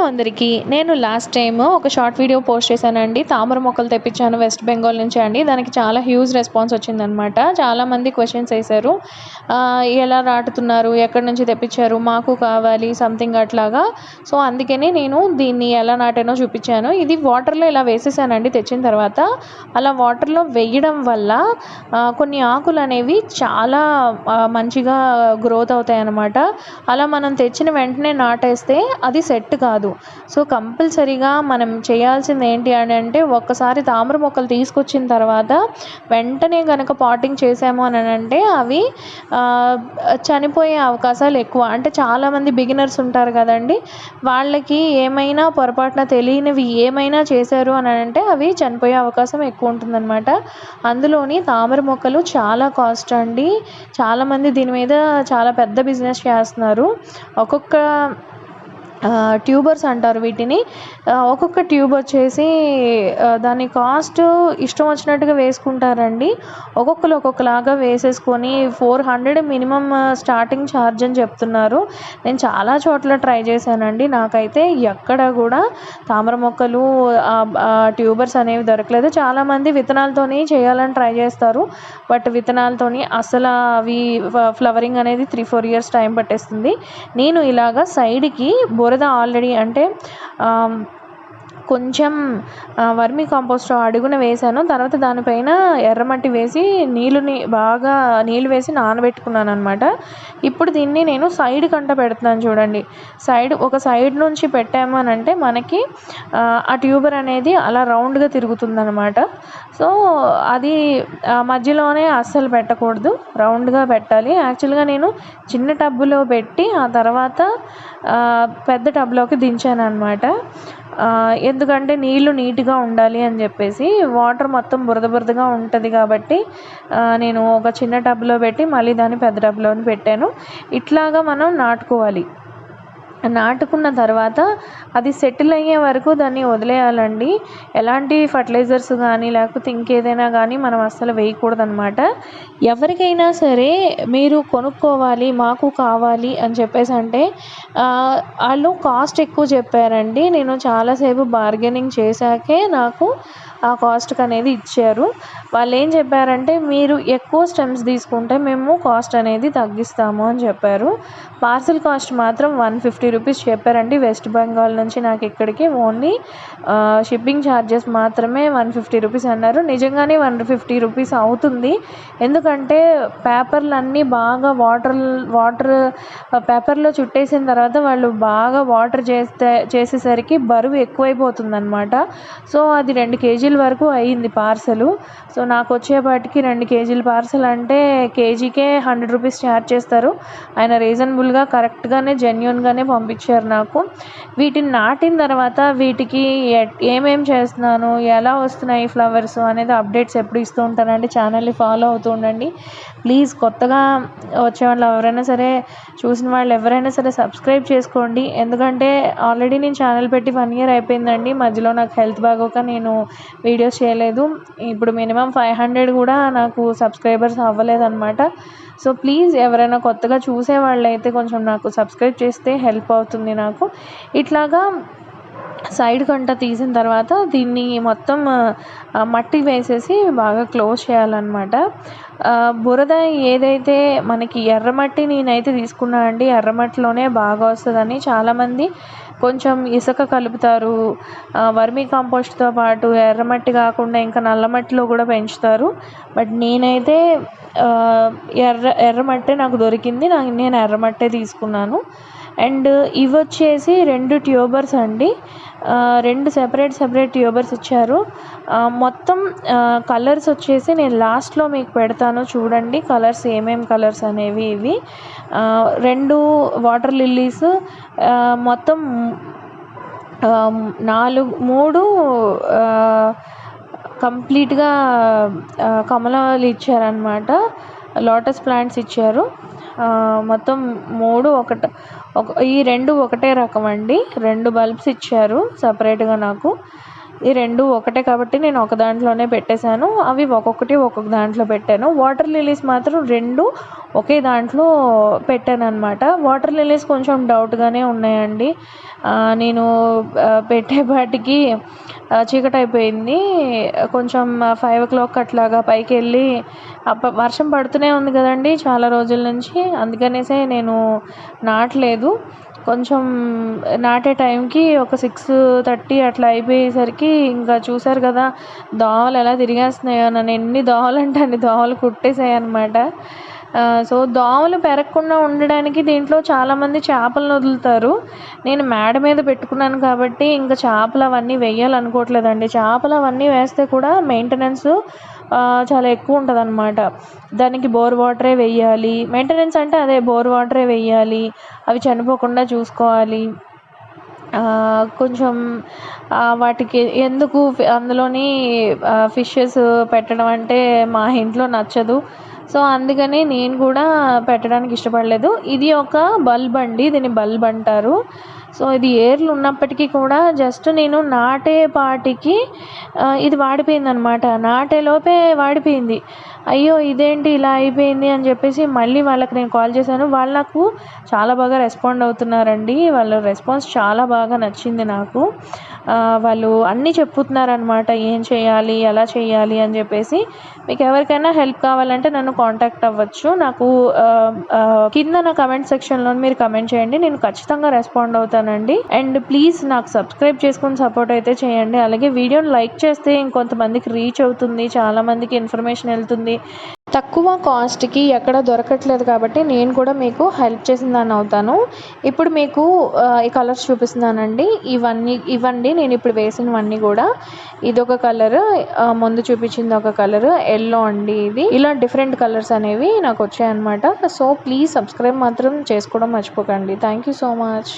Hello అందరికీ నేను last time ఒక షార్ట్ వీడియో పోస్ట్ చేశానండి. తామర మొక్కలు తెప్పించాను వెస్ట్ బెంగాల్ నుంచి అండి. దానికి చాలా హ్యూజ్ రెస్పాన్స్ వచ్చిందనమాట చాలామంది క్వశ్చన్స్ వేశారు. ఎలా నాటుతున్నారు? ఎక్కడి నుంచి తెప్పించారు? మాకు కావాలి సంథింగ్ అట్లాగా. సో అందుకని నేను దీన్ని ఎలా నాటానో చూపించాను. ఇది వాటర్లో ఇలా వేసేసానండి తెచ్చిన తర్వాత. అలా వాటర్లో వేయడం వల్ల కొన్ని ఆకులు అనేవి చాలా మంచిగా గ్రోత్ అవుతాయి అన్నమాట అలా మనం తెచ్చిన వెంటనే నాటేస్తే అది సెట్ కాదు. సో కంపల్సరీగా మనం చేయాల్సింది ఏంటి అని అంటే ఒక్కసారి తామర మొక్కలు తీసుకొచ్చిన తర్వాత వెంటనే కనుక పాటింగ్ చేసాము అని అంటే అవి చనిపోయే అవకాశాలు ఎక్కువ. అంటే చాలామంది బిగినర్స్ ఉంటారు కదండి వాళ్ళకి ఏమైనా పొరపాటున తెలియనివి ఏమైనా చేశారు అని అంటే అవి చనిపోయే అవకాశం ఎక్కువ ఉంటుందన్నమాట. అందులోని తామర మొక్కలు చాలా కాస్ట్ అండి. చాలామంది దీని మీద చాలా పెద్ద బిజినెస్ చేస్తున్నారు. ఒక్కొక్క ట్యూబర్స్ అంటారు వీటిని. ఒక్కొక్క ట్యూబ్ వచ్చేసి దాని కాస్ట్ ఇష్టం వచ్చినట్టుగా వేసుకుంటారండి. ఒక్కొక్కరు ఒక్కొక్కలాగా వేసేసుకొని four hundred minimum starting charge అని చెప్తున్నారు. నేను చాలా చోట్ల ట్రై చేశానండి. నాకైతే ఎక్కడ కూడా తామర మొక్కలు ట్యూబర్స్ అనేవి దొరకలేదు. చాలామంది విత్తనాలతోని చేయాలని ట్రై చేస్తారు. బట్ విత్తనాలతోని అసలు అవి ఫ్లవరింగ్ అనేది త్రీ ఫోర్ ఇయర్స్ టైం పట్టేస్తుంది. నేను ఇలాగా సైడ్కి బురద ఆల్రెడీ అంటే కొంచెం ఆ, వర్మీ కాంపోస్ట్ అడుగున వేసాను తర్వాత దానిపైన ఎర్రమట్టి వేసి నీళ్ళుని బాగా నీళ్ళు వేసి నానబెట్టుకున్నాను అనమాట ఇప్పుడు దీన్ని నేను సైడ్ కంట పెడుతున్నాను చూడండి. సైడ్ ఒక సైడ్ నుంచి పెట్టాము అని అంటే మనకి ఆ, ట్యూబర్ అనేది అలా రౌండ్గా తిరుగుతుందనమాట సో అది ఆ మధ్యలోనే అస్సలు పెట్టకూడదు. రౌండ్గా పెట్టాలి. యాక్చువల్గా నేను చిన్న టబ్బులో పెట్టి ఆ తర్వాత పెద్ద టబ్లోకి దించాను అనమాట ఎందుకంటే నీళ్ళు నీట్గా ఉండాలి అని చెప్పేసి వాటర్ మొత్తం బురద బురదగా ఉంటుంది కాబట్టి నేను ఒక చిన్న టబ్లో పెట్టి మళ్ళీ దాన్ని పెద్ద టబ్లోని పెట్టాను. ఇట్లాగా మనం నాటుకోవాలి. నాటుకున్న తర్వాత అది సెటిల్ అయ్యే వరకు దాన్ని వదిలేయాలండి. ఎలాంటి ఫర్టిలైజర్స్ కానీ లేకపోతే ఇంకేదైనా కానీ మనం అస్సలు వేయకూడదు అనమాట ఎవరికైనా సరే మీరు కొనుక్కోవాలి మాకు కావాలి అని చెప్పేసి అంటే వాళ్ళు కాస్ట్ ఎక్కువ చెప్పారండి. నేను చాలాసేపు బార్గెనింగ్ చేశాకే నాకు ఆ కాస్ట్కి అనేది ఇచ్చారు. వాళ్ళు ఏం చెప్పారంటే మీరు ఎక్కువ స్టెమ్స్ తీసుకుంటే మేము కాస్ట్ అనేది తగ్గిస్తాము అని చెప్పారు. పార్సిల్ కాస్ట్ మాత్రం వన్ ఫిఫ్టీ రూపీస్ చెప్పారండి. వెస్ట్ బెంగాల్ నుంచి నాకు ఇక్కడికి ఓన్లీ షిప్పింగ్ ఛార్జెస్ మాత్రమే వన్ ఫిఫ్టీ రూపీస్ అన్నారు. నిజంగానే వన్ ఫిఫ్టీ రూపీస్ అవుతుంది. ఎందుకంటే పేపర్లు అన్నీ బాగా వాటర్ వాటర్ పేపర్లో చుట్టేసిన తర్వాత వాళ్ళు బాగా వాటర్ చేస్తే చేసేసరికి బరువు ఎక్కువైపోతుంది అనమాట సో అది రెండు కేజీ వరకు అయ్యింది పార్సలు. సో నాకు వచ్చేపాటికి రెండు కేజీల పార్సల్ అంటే కేజీకే హండ్రెడ్ రూపీస్ ఛార్జ్ చేస్తారు. ఆయన రీజనబుల్గా కరెక్ట్గానే జెన్యున్గానే పంపించారు నాకు. వీటిని నాటిన తర్వాత వీటికి ఏమేం చేస్తున్నాను ఎలా వస్తున్నాయి ఫ్లవర్స్ అనేది అప్డేట్స్ ఎప్పుడు ఇస్తూ ఉంటానండి ఛానల్ని ఫాలో అవుతూ ఉండండి. ప్లీజ్ కొత్తగా వచ్చే వాళ్ళు ఎవరైనా సరే చూసిన వాళ్ళు ఎవరైనా సరే సబ్స్క్రైబ్ చేసుకోండి. ఎందుకంటే ఆల్రెడీ నేను ఛానల్ పెట్టి వన్ ఇయర్ అయిపోయిందండి. మధ్యలో నాకు హెల్త్ బాగోక నేను వీడియోస్ చేయలేదు. ఇప్పుడు మినిమం ఫైవ్ హండ్రెడ్ కూడా నాకు సబ్స్క్రైబర్స్ అవ్వలేదన్నమాట. సో ప్లీజ్ ఎవరైనా కొత్తగా చూసే వాళ్ళైతే కొంచెం నాకు సబ్స్క్రైబ్ చేస్తే హెల్ప్ అవుతుంది నాకు. ఇట్లాగా సైడ్ కంట తీసిన తర్వాత దీన్ని మొత్తం మట్టి వేసేసి బాగా క్లోజ్ చేయాలన్నమాట. బురద ఏదైతే మనకి ఎర్రమట్టి నేనైతే తీసుకున్నా అండి ఎర్రమట్టిలోనే బాగా వస్తుందని చాలామంది కొంచెం ఇసుక కలుపుతారు. వర్మీ కాంపోస్ట్తో పాటు ఎర్రమట్టి కాకుండా ఇంకా నల్లమట్టిలో కూడా పెంచుతారు. బట్ నేనైతే ఎర్ర ఎర్రమట్టే నాకు దొరికింది. నాకు నేను ఎర్రమట్టే తీసుకున్నాను. అండ్ ఇవి వచ్చేసి రెండు ట్యూబర్స్ అండి. రెండు సెపరేట్ సెపరేట్ ట్యూబర్స్ ఇచ్చారు. మొత్తం కలర్స్ వచ్చేసి నేను లాస్ట్లో మీకు పెడతాను చూడండి. కలర్స్ ఏమేమి కలర్స్ అనేవి ఇవి. రెండు వాటర్ లిల్లీస్ మొత్తం నాలుగు మూడు కంప్లీట్గా కమలాలు ఇచ్చారనమాట లోటస్ ప్లాంట్స్ ఇచ్చారు. మొత్తం మూడు ఒకట ఒక ఈ రెండు ఒకటే రకం అండి. రెండు బల్బ్స్ ఇచ్చారు సపరేట్గా నాకు. ఈ రెండు ఒకటే కాబట్టి నేను ఒక దాంట్లోనే పెట్టేశాను. అవి ఒక్కొక్కటి ఒక్కొక్క దాంట్లో పెట్టాను. వాటర్ లిలీస్ మాత్రం రెండు ఒకే దాంట్లో పెట్టాను అనమాట వాటర్ లిలీస్ కొంచెం డౌట్గానే ఉన్నాయండి. నేను పెట్టేపాటికి చీకటైపోయింది చీకటి అయిపోయింది. కొంచెం ఫైవ్ ఓ క్లాక్ అట్లాగా పైకి వెళ్ళి అప్ప వర్షం పడుతూనే ఉంది కదండి చాలా రోజుల నుంచి. అందుకనేసే నేను నాటలేదు. కొంచెం నాటే టైంకి ఒక సిక్స్ థర్టీ అట్లా అయిపోయేసరికి ఇంకా చూసారు కదా దోమలు ఎలా తిరిగేస్తున్నాయో నన్ను ఎన్ని దోమలు అంటే అన్ని దోమలు కుట్టేసాయి అనమాట సో దోమలు పెరగకుండా ఉండడానికి దీంట్లో చాలామంది చేపలను వదులుతారు. నేను మేడ మీద పెట్టుకున్నాను కాబట్టి ఇంకా చేపలు అవన్నీ వేయాలనుకోవట్లేదండి. చేపలు అవన్నీ వేస్తే కూడా మెయింటెనెన్స్ చాలా ఎక్కువ ఉంటుంది అనమాట దానికి బోర్ వాటరే వెయ్యాలి. మెయింటెనెన్స్ అంటే అదే బోర్ వాటరే వెయ్యాలి. అవి చనిపోకుండా చూసుకోవాలి. కొంచెం వాటికి ఎందుకు అందులోని ఫిషెస్ పెట్టడం అంటే మా ఇంట్లో నచ్చదు. సో అందుకని నేను కూడా పెట్టడానికి ఇష్టపడలేదు. ఇది ఒక బల్బ్ అండి. దీన్ని బల్బ్ అంటారు. సో ఇది ఏర్లు ఉన్నప్పటికీ కూడా జస్ట్ నేను నాటే పాటికి ఇది వాడిపోయింది అనమాట నాటేలోపే వాడిపోయింది. అయ్యో ఇదేంటి ఇలా అయిపోయింది అని చెప్పేసి మళ్ళీ వాళ్ళకి నేను కాల్ చేశాను. వాళ్ళు నాకు చాలా బాగా రెస్పాండ్ అవుతున్నారండి. వాళ్ళ రెస్పాన్స్ చాలా బాగా నచ్చింది నాకు. వాళ్ళు అన్నీ చెప్పుతున్నారనమాట ఏం చేయాలి ఎలా చేయాలి అని చెప్పేసి. మీకు ఎవరికైనా హెల్ప్ కావాలంటే నన్ను కాంటాక్ట్ అవ్వచ్చు. నాకు కింద నా కమెంట్ సెక్షన్లో మీరు కమెంట్ చేయండి. నేను ఖచ్చితంగా రెస్పాండ్ అవుతాను. చేస్తానండి. అండ్ ప్లీజ్ నాకు సబ్స్క్రైబ్ చేసుకొని సపోర్ట్ అయితే చేయండి. అలాగే వీడియోని లైక్ చేస్తే ఇంకొంతమందికి రీచ్ అవుతుంది చాలామందికి ఇన్ఫర్మేషన్ వెళ్తుంది. తక్కువ కాస్ట్కి ఎక్కడ దొరకట్లేదు కాబట్టి నేను కూడా మీకు హెల్ప్ చేసిన దాన్ని అవుతాను. ఇప్పుడు మీకు ఈ కలర్స్ చూపిస్తున్నానండి. ఇవన్నీ ఇవ్వండి నేను ఇప్పుడు వేసినవన్నీ కూడా. ఇదొక కలర్ ముందు చూపించింది ఒక కలర్ ఎల్లో అండి ఇది. ఇలా డిఫరెంట్ కలర్స్ అనేవి నాకు వచ్చాయన్నమాట. సో ప్లీజ్ సబ్స్క్రైబ్ మాత్రం చేసుకోవడం మర్చిపోకండి. Thank you so much